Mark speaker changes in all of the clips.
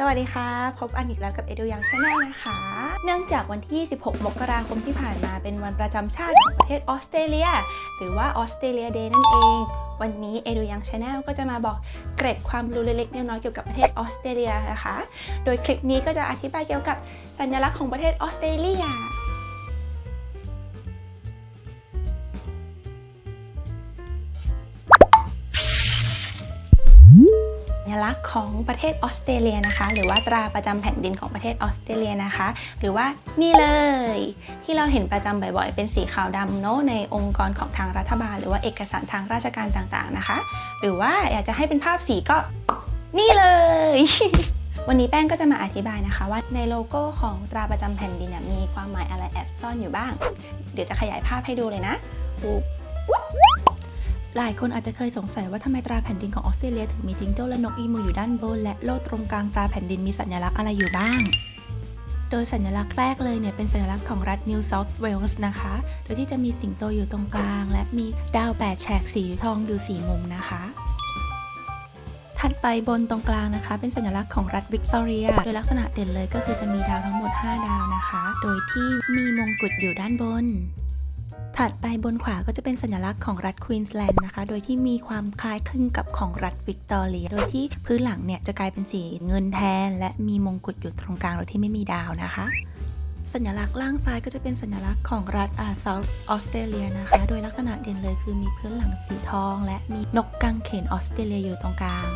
Speaker 1: สวัสดีค่ะพบอันอีกแล้วกับเอดูยังชาแนลนะคะ เนื่องจากวันที่ 16 มกราคมที่ผ่านมาเป็นวันประจำชาติของประเทศออสเตรเลีย หรือว่าออสเตรเลียเดย์นั่นเอง วันนี้เอดูยังชาแนลก็จะมาบอกเกร็ดความรู้เล็กๆน้อยๆเกี่ยวกับประเทศออสเตรเลียนะคะ โดยคลิปนี้ก็จะอธิบายเกี่ยวกับสัญลักษณ์ของประเทศออสเตรเลีย ลักษณ์ของประเทศออสเตรเลียนะคะ หรือว่าตราประจำแผ่นดินของประเทศออสเตรเลียนะคะ หรือว่านี่เลย ที่เราเห็นประจำบ่อยๆ เป็นสีขาวดำเนาะในองค์กรของทางรัฐบาล หรือว่าเอกสารทางราชการต่างๆนะคะ หรือว่าอยากจะให้เป็นภาพสีก็นี่เลย วันนี้แป้งก็จะมาอธิบายนะคะ ว่าในโลโก้ของตราประจำแผ่นดินมีความหมายอะไรแอบซ่อนอยู่บ้าง เดี๋ยวจะขยายภาพให้ดูเลยนะปุ๊บ
Speaker 2: หลายคนอาจจะเคยสงสัยว่าทำไมตราแผ่นดินของออสเตรเลียถึงมีจิงโจ้และนกอีมูอยู่ด้านบน และโล่ตรงกลางตราแผ่นดินมีสัญลักษณ์อะไรอยู่บ้าง โดยสัญลักษณ์แรกเลยเนี่ยเป็นสัญลักษณ์ของรัฐ New South Wales นะคะ โดยที่จะมีสิงโตอยู่ตรงกลาง และมีดาวแปดแฉกสีทองอยู่สีมุมนะคะถัดไปบนตรงกลางนะคะ เป็นสัญลักษณ์ของรัฐวิกตอเรีย โดยลักษณะเด่นเลยก็คือจะมีดาวทั้งหมด 5 ดาวนะคะ โดยที่มีมงกุฎอยู่ด้านบน ถัดไปบนขวาก็จะเป็นสัญลักษณ์ของรัฐควีนสแลนด์นะคะ โดยที่มีความคล้ายคลึงกับของรัฐวิกตอเรีย โดยที่พื้นหลังเนี่ยจะกลายเป็นสีเงินแทน และมีมงกุฎอยู่ตรงกลางโดยที่ไม่มีดาวนะคะ สัญลักษณ์ล่างซ้ายก็จะเป็นสัญลักษณ์ของรัฐอาซาท์ออสเตรเลียนะคะ โดยลักษณะเด่นเลยคือมีพื้นหลังสีทอง และมีนกกังเขนออสเตรเลียอยู่ตรงกลาง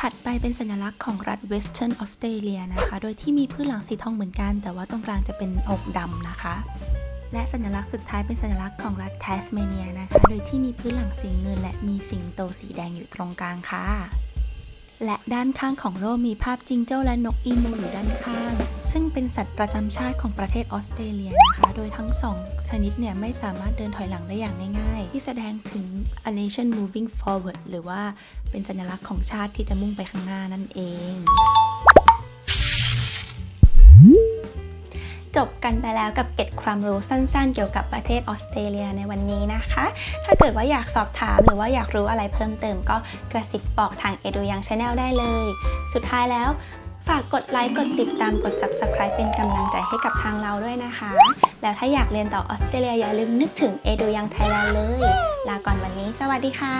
Speaker 2: ถัดไปเป็นสัญลักษณ์ของรัฐเวสเทิร์นออสเตรเลียนะคะ โดยที่มีพื้นหลังสีทองเหมือนกัน แต่ว่าตรงกลางจะเป็นอกดำนะคะ และสัญลักษณ์สุดท้ายเป็นสัญลักษณ์ของรัฐแทสเมเนียนะคะ โดยที่มีพื้นหลังสีเงิน และมีสิงโตสีแดงอยู่ตรงกลางค่ะ และด้านข้างของโล่มีภาพจิงโจ้และนกอีมูอยู่ด้านข้าง ซึ่งเป็นสัตว์ประจำชาติของประเทศออสเตรเลียนะคะ โดยทั้งสองชนิดเนี่ยไม่สามารถเดินถอยหลังได้อย่างง่าย ๆ ที่แสดงถึง a nation moving forward หรือว่าเป็นสัญลักษณ์ของชาติที่จะมุ่งไปข้างหน้านั่นเอง
Speaker 1: จบกันไปแล้วกับเก็ดความรู้สั้นๆ เกี่ยวกับประเทศออสเตรเลียในวันนี้นะคะ ถ้าเกิดว่าอยากสอบถามหรือว่าอยากรู้อะไรเพิ่มเติมก็กระซิบบอกทาง Edu Yang Channel ได้เลย สุดท้ายแล้วฝากกดไลค์ กดติดตาม กด Subscribe เป็นกำลังใจให้กับทางเราด้วยนะคะ แล้วถ้าอยากเรียนต่อออสเตรเลียอย่าลืมนึกถึง Edu Yang Thailand เลย ลาก่อนวันนี้ สวัสดีค่ะ